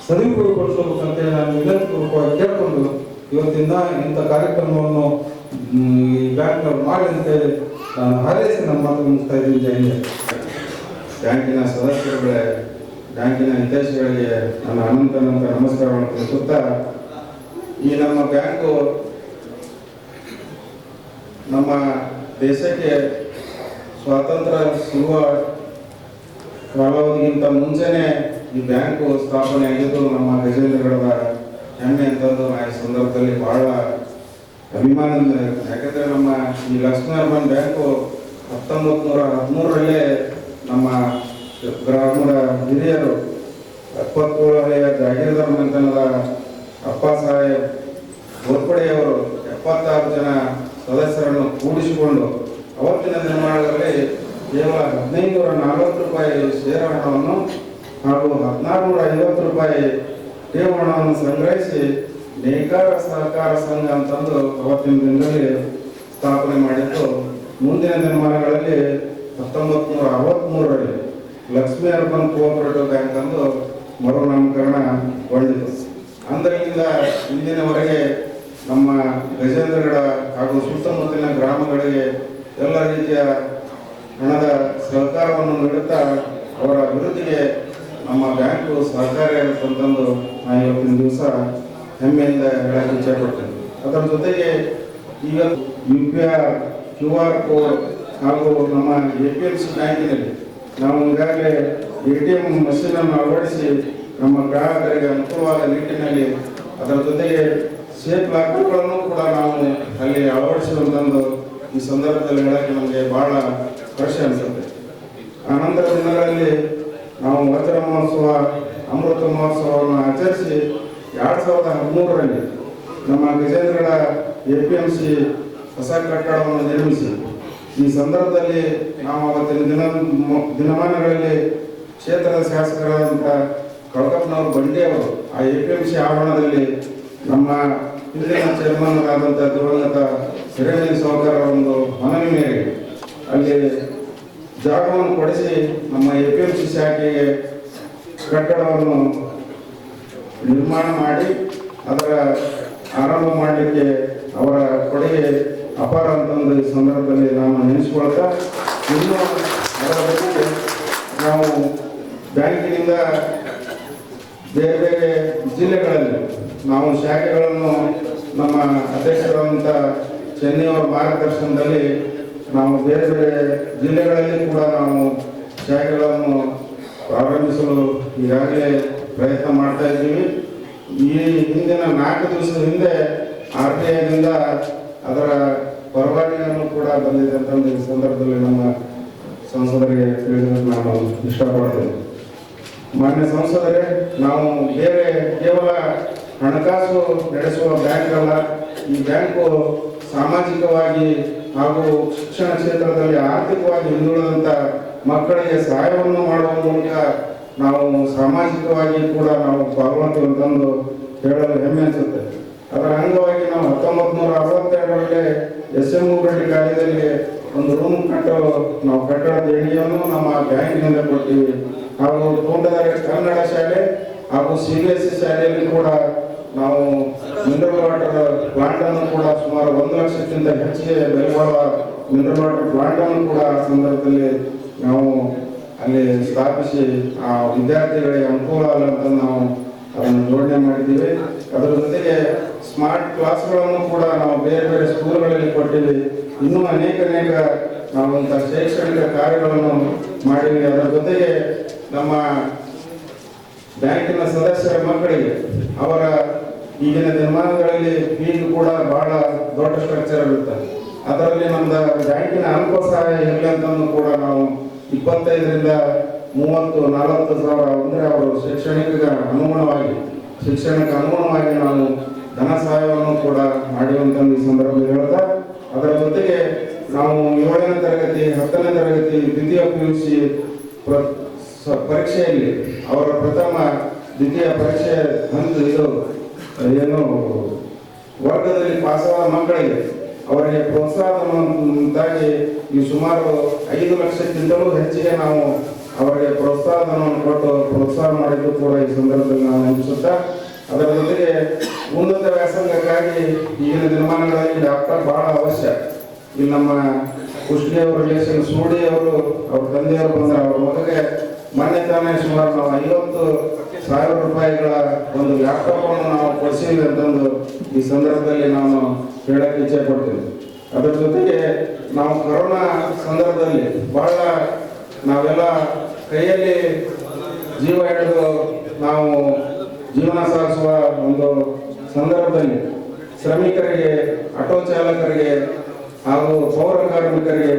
ಸದುಪಯೋಗಪಡಿಸಬೇಕಂತೇಳಿ ನಾನು ವಿನಂತಿಪೂರ್ವಕವಾಗಿ ಕೇಳಿಕೊಂಡು ಇವತ್ತಿಂದ ಇಂಥ ಕಾರ್ಯಕ್ರಮವನ್ನು ಈ ಬ್ಯಾಂಕ್ನವರು ಮಾಡಿ ಅಂತೇಳಿ ನಾನು ಹಾರೈಸಿ ನಮ್ಮ ಮಾತು ಮುಗಿಸ್ತಾ ಇದ್ದೀನಿ. ಜೈ. ಬ್ಯಾಂಕಿನ ಸದಸ್ಯರುಗಳೇ, ಬ್ಯಾಂಕಿನ ಹಿತೈಷಿಗಳಿಗೆ ನನ್ನ ಅನಂತ ಅನಂತ ನಮಸ್ಕಾರವನ್ನು ತಿಳಿಸುತ್ತಾ ಈ ನಮ್ಮ ಬ್ಯಾಂಕು ನಮ್ಮ ದೇಶಕ್ಕೆ ಸ್ವಾತಂತ್ರ್ಯ ಸಿಗುವ ಕಾಲಾವಧಿಗಿಂತ ಮುಂಚೆನೆ ಈ ಬ್ಯಾಂಕು ಸ್ಥಾಪನೆ ಆಗಿದ್ದು ನಮ್ಮ ಗಜೇಂದ್ರಗಡದ ಹೆಮ್ಮೆ ಅಂತಂದು ಈ ಸಂದರ್ಭದಲ್ಲಿ ಬಹಳ ಯಾಕಂದರೆ ಯಾಕಂದ್ರೆ ನಮ್ಮ ಈ ಲಕ್ಷ್ಮೀ ಅರ್ಬನ್ ಬ್ಯಾಂಕು ಹತ್ತೊಂಬತ್ತು ನೂರ ಹದಿಮೂರರಲ್ಲೇ ನಮ್ಮ ಗ್ರಾಮದ ಹಿರಿಯರು ಎಪ್ಪತ್ತೇಳನೆಯ ಜಾಗೀರ್ದಾರ್ ಮಂತನದ ಅಪ್ಪ ಸಾಹೇಬ್ ಗೋರ್ಪಡೆಯವರು ಎಪ್ಪತ್ತಾರು ಜನ ಸದಸ್ಯರನ್ನು ಕೂಡಿಸಿಕೊಂಡು ಅವತ್ತಿನ ದಿನಮಾನದಲ್ಲಿ ಕೇವಲ ಹದಿನೈದು ನೂರ ನಲವತ್ತು ರೂಪಾಯಿ ಷೇರು ಹಣವನ್ನು ಹಾಗೂ ಹದಿನಾರು ನೂರ ಐವತ್ತು ರೂಪಾಯಿ ಠೇವು ಹಣವನ್ನು ಸಂಗ್ರಹಿಸಿ ನೇಕಾರ ಸಹಕಾರ ಸಂಘ ಅಂತಂದು ಅವತ್ತಿನ ದಿನದಲ್ಲಿ ಸ್ಥಾಪನೆ ಮಾಡಿದ್ದು, ಮುಂದಿನ ದಿನಮಾನಗಳಲ್ಲಿ ಹತ್ತೊಂಬತ್ತು ನೂರ ಅರವತ್ತ್ಮೂರರಲ್ಲಿ ಲಕ್ಷ್ಮೀ ಅರ್ಬನ್ ಕೋಆಪರೇಟಿವ್ ಬ್ಯಾಂಕ್ ಅಂದು ಮರುನಾಮಕರಣಗೊಂಡಿತು ಅಂದಿನಿಂದ ಇಂದಿನವರೆಗೆ ನಮ್ಮ ಗಜೇಂದ್ರಗಡ ಹಾಗೂ ಸುತ್ತಮುತ್ತಲಿನ ಗ್ರಾಮಗಳಿಗೆ ಎಲ್ಲ ರೀತಿಯ ಹಣದ ಸಹಕಾರವನ್ನು ನೀಡುತ್ತಾ ಅವರ ಅಭಿವೃದ್ಧಿಗೆ ನಮ್ಮ ಬ್ಯಾಂಕು ಸಹಕಾರಿಯಾಗುತ್ತಂತಂದು ನಾನು ಇವತ್ತಿನ ದಿವಸ ಹೆಮ್ಮೆಯಿಂದ ಹೇಳಕ್ಕೆ ಇಚ್ಛೆಪಡ್ತೇನೆ. ಅದರ ಜೊತೆಗೆ ಈಗ U P R Q R code ಹಾಗೂ ನಮ್ಮ ಎ ಪಿ ಎಲ್ ಸಿ ಬ್ಯಾಂಕಿನಲ್ಲಿ ನಾವು ಈಗಾಗಲೇ ಎ ಟಿ ಎಂ ಮಷೀನನ್ನು ಅಳವಡಿಸಿ ನಮ್ಮ ಗ್ರಾಹಕರಿಗೆ ಅನುಕೂಲವಾದ ನಿಟ್ಟಿನಲ್ಲಿ ಅದರ ಜೊತೆಗೆ ಸೇಫ್ ಲಾಕರ್ಗಳನ್ನು ಕೂಡ ನಾವು ಅಲ್ಲಿ ಅಳವಡಿಸುವಂತಂದು ಈ ಸಂದರ್ಭದಲ್ಲಿ ಹೇಳಕ್ಕೆ ನಮಗೆ ಬಹಳ ಖುಷಿ ಅನಿಸುತ್ತೆ. ಆನಂತರ ದಿನಗಳಲ್ಲಿ ನಾವು ವಜ್ರ ಮಹೋತ್ಸವ, ಅಮೃತ ಮಹೋತ್ಸವವನ್ನು ಆಚರಿಸಿ ಎರಡು ಸಾವಿರದ ಹದಿಮೂರರಲ್ಲಿ ನಮ್ಮ Gajendragad A P M C ಹೊಸ ಕಟ್ಟಡವನ್ನು ನಿರ್ಮಿಸಿ, ಈ ಸಂದರ್ಭದಲ್ಲಿ ನಾವು ಅವತ್ತಿನ ದಿನ ದಿನಮಾನಗಳಲ್ಲಿ ಕ್ಷೇತ್ರದ ಶಾಸಕರಾದಂಥ ಕಳಕಪ್ಪನವರು ಬಂಡೆ ಅವರು ಆ ಎ ಪಿ ಎಂ ಸಿ ಆವರಣದಲ್ಲಿ ನಮ್ಮ ಹಿಂದಿನ ಚೇರ್ಮನ್ ಆದಂಥ ದಿವಂಗತ ಹಿರಣ್ಯ ಸಹಕಾರ ಒಂದು ಮನವಿ ಮೇರೆಗೆ ಅಲ್ಲಿ ಜಾಗವನ್ನು ಕೊಡಿಸಿ ನಮ್ಮ ಎ ಪಿ ಎಂ ಸಿ ಶಾಖೆಗೆ ಕಟ್ಟಡವನ್ನು ನಿರ್ಮಾಣ ಮಾಡಿ ಅದರ ಆರಂಭ ಮಾಡಲಿಕ್ಕೆ ಅವರ ಕೊಡುಗೆ ಅಪಾರ ಅಂತಂದು ಈ ಸಂದರ್ಭದಲ್ಲಿ ನಾನು ನೆನೆಸ್ಕೊಳ್ತಾ ಇನ್ನೂ ಅದರ ಬಗ್ಗೆ ನಾವು ಬ್ಯಾಂಕಿನಿಂದ ಬೇರೆ ಬೇರೆ ಜಿಲ್ಲೆಗಳಲ್ಲಿ ನಾವು ಶಾಖೆಗಳನ್ನು ನಮ್ಮ ಅಧ್ಯಕ್ಷರಾದಂಥ ಚೆನ್ನೈಯವರ ಮಾರ್ಗದರ್ಶನದಲ್ಲಿ ನಾವು ಬೇರೆ ಬೇರೆ ಜಿಲ್ಲೆಗಳಲ್ಲಿ ಕೂಡ ನಾವು ಶಾಖೆಗಳನ್ನು ಪ್ರಾರಂಭಿಸಲು ಈಗಾಗಲೇ ಪ್ರಯತ್ನ ಮಾಡ್ತಾ ಇದ್ದೀವಿ. ಈ ಹಿಂದಿನ ನಾಲ್ಕು ದಿವಸದ ಹಿಂದೆ ಆರ್ ಟಿ ಐನಿಂದ ಅದರ ಪರವಾನಗಿಯನ್ನು ಕೂಡ ಬಂದಿದೆ ಅಂತಂದು ಈ ಸಂದರ್ಭದಲ್ಲಿ ನಮ್ಮ ಸಂಸದರಿಗೆ ತಿಳಿಸಲು ನಾನು ಇಷ್ಟಪಡ್ತೇನೆ. ಮಾನ್ಯ ಸಂಸದರೇ, ನಾವು ಬೇರೆ ಕೇವಲ ಹಣಕಾಸು ನಡೆಸುವ ಬ್ಯಾಂಕ್ ಅಲ್ಲ ಈ ಬ್ಯಾಂಕು ಸಾಮಾಜಿಕವಾಗಿ ಹಾಗೂ ಶಿಕ್ಷಣ ಕ್ಷೇತ್ರದಲ್ಲಿ ಆರ್ಥಿಕವಾಗಿ ಹಿಂದುಳಿದಂಥ ಮಕ್ಕಳಿಗೆ ಸಹಾಯವನ್ನು ಮಾಡುವ ಮೂಲಕ ನಾವು ಸಾಮಾಜಿಕವಾಗಿ ಕೂಡ ನಾವು ಪಾಲ್ಗೊಳ್ತೀವಿ ಅಂತಂದು ಹೇಳಲು ಹೆಮ್ಮೆ ಅನಿಸುತ್ತೆ. ಅದರ ಅಂಗವಾಗಿ ನಾವು ಹತ್ತೊಂಬತ್ತು ನೂರ ಅರವತ್ತೆರಡರಲ್ಲಿ ಎಸ್ ಎಂ ರೆಡ್ಡಿ ಕಾರ್ಯದಲ್ಲಿ ಒಂದು ರೂಮ್ ಕಟ್ಟಲು ನಾವು ಕಟ್ಟಡ ದೇಣಿಗೆಯನ್ನು ನಮ್ಮ ಬ್ಯಾಂಕಿನಿಂದ ಕೊಡ್ತೀವಿ. ಹಾಗೂ ತೋಂಟದಾರ್ಯ ಕನ್ನಡ ಶಾಲೆ ಹಾಗೂ ಸಿ ಬಿ ಎಸ್ ಸಿ ಶಾಲೆಯಲ್ಲಿ ಕೂಡ ನಾವು ಮಿನರಲ್ ವಾಟರ್ ಪ್ಲಾಂಟ್ ಅನ್ನು ಕೂಡ ಸುಮಾರು ಒಂದು ಲಕ್ಷಕ್ಕಿಂತ ಹೆಚ್ಚಿಗೆ ಬೆಲೆ ಬಾಳುವ ಮಿನರಲ್ ವಾಟರ್ ಪ್ಲಾಂಟ್ ಅನ್ನು ಕೂಡ ಆ ಸಂದರ್ಭದಲ್ಲಿ ನಾವು ಅಲ್ಲಿ ಸ್ಥಾಪಿಸಿ ಆ ವಿದ್ಯಾರ್ಥಿಗಳಿಗೆ ಅನುಕೂಲ ಆಗಲಿ ಅಂತ ನಾವು ಅದನ್ನು ಜೋಡಣೆ ಮಾಡಿದ್ದೀವಿ. ಅದರ ಜೊತೆಗೆ ಸ್ಮಾರ್ಟ್ ಕ್ಲಾಸ್ಗಳನ್ನು ಕೂಡ ನಾವು ಬೇರೆ ಬೇರೆ ಸ್ಕೂಲ್ಗಳಲ್ಲಿ ಕೊಟ್ಟಿವಿ. ಇನ್ನೂ ಅನೇಕ ಅನೇಕ ನಾವು ಇಂಥ ಶೈಕ್ಷಣಿಕ ಕಾರ್ಯಗಳನ್ನು ಮಾಡಿವಿ ಅದರ ಜೊತೆಗೆ ನಮ್ಮ ಬ್ಯಾಂಕಿನ ಸದಸ್ಯರ ಮಕ್ಕಳಿಗೆ ಅವರ ಈಗಿನ ದಿನಮಾನಗಳಲ್ಲಿ ಫೀಸ್ ಕೂಡ ಬಹಳ ದೊಡ್ಡ ಸ್ಟ್ರಕ್ಚರ್ ಇರುತ್ತೆ. ಅದರಲ್ಲಿ ನಮ್ದು ಬ್ಯಾಂಕಿನ ಅಲ್ಪ ಸಹಾಯ ಇರಲಿ ಅಂತಂದು ಕೂಡ ನಾವು ಇಪ್ಪತ್ತೈದರಿಂದ ಮೂವತ್ತು, ನಲವತ್ತು ಸಾವಿರ ಅಂದರೆ ಅವರು ಶೈಕ್ಷಣಿಕ ಅನುಗುಣವಾಗಿ, ಶಿಕ್ಷಣಕ್ಕೆ ಅನುಗುಣವಾಗಿ ನಾವು ಧನ ಸಹಾಯವನ್ನು ಕೂಡ ಮಾಡಿರುವಂತಂದು ಈ ಸಂದರ್ಭದಲ್ಲಿ ಹೇಳ್ತಾ, ಅದರ ಜೊತೆಗೆ ನಾವು ಏಳನೇ ತರಗತಿ, ಹತ್ತನೇ ತರಗತಿ, ದ್ವಿತೀಯ ಪಿ ಯು ಸಿ ಪರೀಕ್ಷೆಯಲ್ಲಿ ಅವರ ಪ್ರಥಮ, ದ್ವಿತೀಯ ಪರೀಕ್ಷೆ ಹಂತ ಇದು ಏನು ವರ್ಗದಲ್ಲಿ ಪಾಸಾದ ಮಕ್ಕಳಿಗೆ ಅವರಿಗೆ ಪ್ರೋತ್ಸಾಹದಂತಾಗಿ ಈ ಸುಮಾರು ಐದು ಲಕ್ಷಕ್ಕಿಂತಲೂ ಹೆಚ್ಚಿಗೆ ನಾವು ಅವರಿಗೆ ಪ್ರೋತ್ಸಾಹಧನವನ್ನು ಕೊಟ್ಟು ಪ್ರೋತ್ಸಾಹ ಮಾಡಿದ್ದು ಕೂಡ ಈ ಸಂದರ್ಭದಲ್ಲಿ ನಾನು ನೆನಪಿಸುತ್ತಾ, ಅದರ ಜೊತೆಗೆ ಉನ್ನತ ವ್ಯಾಸಂಗಕ್ಕಾಗಿ ಈಗಿನ ದಿನಮಾನಗಳಲ್ಲಿ ಡಾಕ್ಟರ್ ಬಹಳ ಅವಶ್ಯ. ಇಲ್ಲಿ ನಮ್ಮ ಕುಷ್ಟಗಿ ಅವರ ರಿಲೇಷನ್ ಸೂಡಿ ಅವರು, ಅವ್ರ ತಂದೆಯವರು ಬಂದ್ರೆ ಅವ್ರ ಮಗಗೆ ಮೊನ್ನೆ ತಾನೇ ಸುಮಾರು ನಾವು ಐವತ್ತು ಸಾವಿರ ರೂಪಾಯಿಗಳ ಒಂದು ಲ್ಯಾಪ್ಟಾಪನ್ನು ನಾವು ಕೊಡಿಸಿದ್ವಿ ಅಂತಂದು ಈ ಸಂದರ್ಭದಲ್ಲಿ ನಾನು ಹೇಳಕ್ಕೆ ಇಚ್ಛೆ ಪಡ್ತೀನಿ. ಅದರ ಜೊತೆಗೆ ನಾವು ಕೊರೋನಾ ಸಂದರ್ಭದಲ್ಲಿ ಬಹಳ ನಾವೆಲ್ಲ ಕೈಯಲ್ಲಿ ಜೀವ ಹಿಡಿದು ನಾವು ಜೀವನ ಸಾಗಿಸುವ ಒಂದು ಸಂದರ್ಭದಲ್ಲಿ ಶ್ರಮಿಕರಿಗೆ, ಆಟೋ ಚಾಲಕರಿಗೆ ಹಾಗೂ ಪೌರ ಕಾರ್ಮಿಕರಿಗೆ,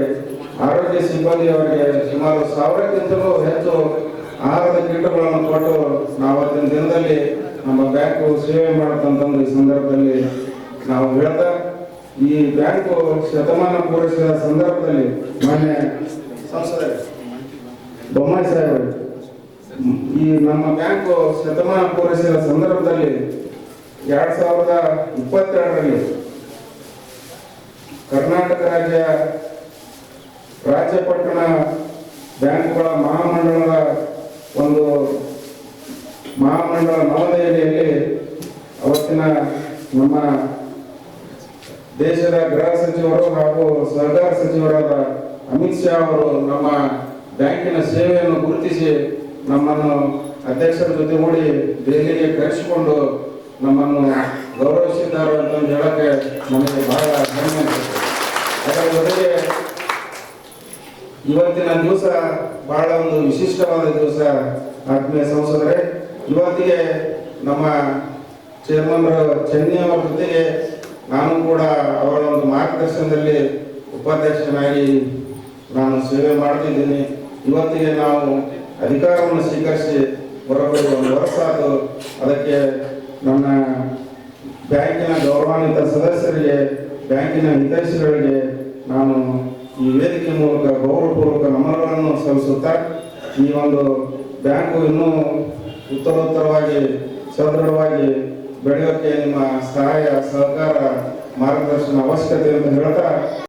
ಆರೋಗ್ಯ ಸಿಬ್ಬಂದಿಯವರಿಗೆ ಸುಮಾರು ಸಾವಿರಕ್ಕಿಂತಲೂ ಹೆಚ್ಚು ಆಹಾರದ ಕೀಟಗಳನ್ನು ಕೊಟ್ಟು ನಾವು ದಿನದಲ್ಲಿ ನಮ್ಮ ಬ್ಯಾಂಕು ಸೇವೆ ಮಾಡುತ್ತಂತಂದು ಈ ಸಂದರ್ಭದಲ್ಲಿ ನಾವು ಹೇಳ್ತಾ ಈ ಬ್ಯಾಂಕು ಶತಮಾನ ಪೂರೈಸಿದ ಸಂದರ್ಭದಲ್ಲಿ ಮಾನ್ಯ ಸಂಸದರೇ ಬೊಮ್ಮಾಯಿ ಸಾಹೇಬರು ಈ ನಮ್ಮ ಬ್ಯಾಂಕು ಶತಮಾನ ಪೂರೈಸಿದ ಸಂದರ್ಭದಲ್ಲಿ ಎರಡ್ ಸಾವಿರದ ಇಪ್ಪತ್ತೆರಡರಲ್ಲಿ ಕರ್ನಾಟಕ ರಾಜ್ಯ ರಾಜ್ಯ ಪಟ್ಟಣ ಬ್ಯಾಂಕುಗಳ ಮಹಾಮಂಡಳದ ಒಂದು ಮಹಾಮಂಡಲ ನವದೆಹಲಿಯಲ್ಲಿ ಅವತ್ತಿನ ನಮ್ಮ ದೇಶದ ಗೃಹ ಸಚಿವರು ಹಾಗೂ ಸಹಕಾರ ಸಚಿವರಾದ ಅಮಿತ್ ಶಾ ಅವರು ನಮ್ಮ ಬ್ಯಾಂಕಿನ ಸೇವೆಯನ್ನು ಗುರುತಿಸಿ ನಮ್ಮನ್ನು ಅಧ್ಯಕ್ಷರ ಜೊತೆಗೂಡಿ ದೆಹಲಿಗೆ ಕರೆಸಿಕೊಂಡು ನಮ್ಮನ್ನು ಗೌರವಿಸಿದ್ದಾರೆ ಅಂತಂದು ಹೇಳಕ್ಕೆ ನಮಗೆ ಬಹಳ ಹೆಮ್ಮೆ ಅದರ ಇವತ್ತಿನ ದಿವಸ ಬಹಳ ಒಂದು ವಿಶಿಷ್ಟವಾದ ದಿವಸ ಆತ್ಮೀಯ ಸಂಸದರೇ. ಇವತ್ತಿಗೆ ನಮ್ಮ ಚೇರ್ಮನ್ ಚೆನ್ನಿ ಅವರ ಜೊತೆಗೆ ನಾನು ಕೂಡ ಅವರ ಒಂದು ಮಾರ್ಗದರ್ಶನದಲ್ಲಿ ಉಪಾಧ್ಯಕ್ಷನಾಗಿ ನಾನು ಸೇವೆ ಮಾಡ್ತಿದ್ದೀನಿ. ಇವತ್ತಿಗೆ ನಾವು ಅಧಿಕಾರವನ್ನು ಸ್ವೀಕರಿಸಿ ಬರೋಬ್ಬರಿ ಒಂದು ವರ್ಷ ಅದು ಅದಕ್ಕೆ ನನ್ನ ಬ್ಯಾಂಕಿನ ಗೌರವಾನ್ವಿತ ಸದಸ್ಯರಿಗೆ, ಬ್ಯಾಂಕಿನ ಹಿತೈಷಿಗಳಿಗೆ ನಾನು ಈ ವೇದಿಕೆ ಮೂಲಕ, ಗೌರವಪೂರ್ವಕ ನಮನಗಳನ್ನು ಸಲ್ಲಿಸುತ್ತಾ ಈ ಒಂದು ಬ್ಯಾಂಕು ಇನ್ನೂ ಉತ್ತರೋತ್ತರವಾಗಿ, ಸದೃಢವಾಗಿ ಬೆಳೆಯೋಕೆ ನಿಮ್ಮ ಸಹಾಯ, ಸಹಕಾರ, ಮಾರ್ಗದರ್ಶನ ಅವಶ್ಯಕತೆ ಅಂತ ಹೇಳ್ತಾ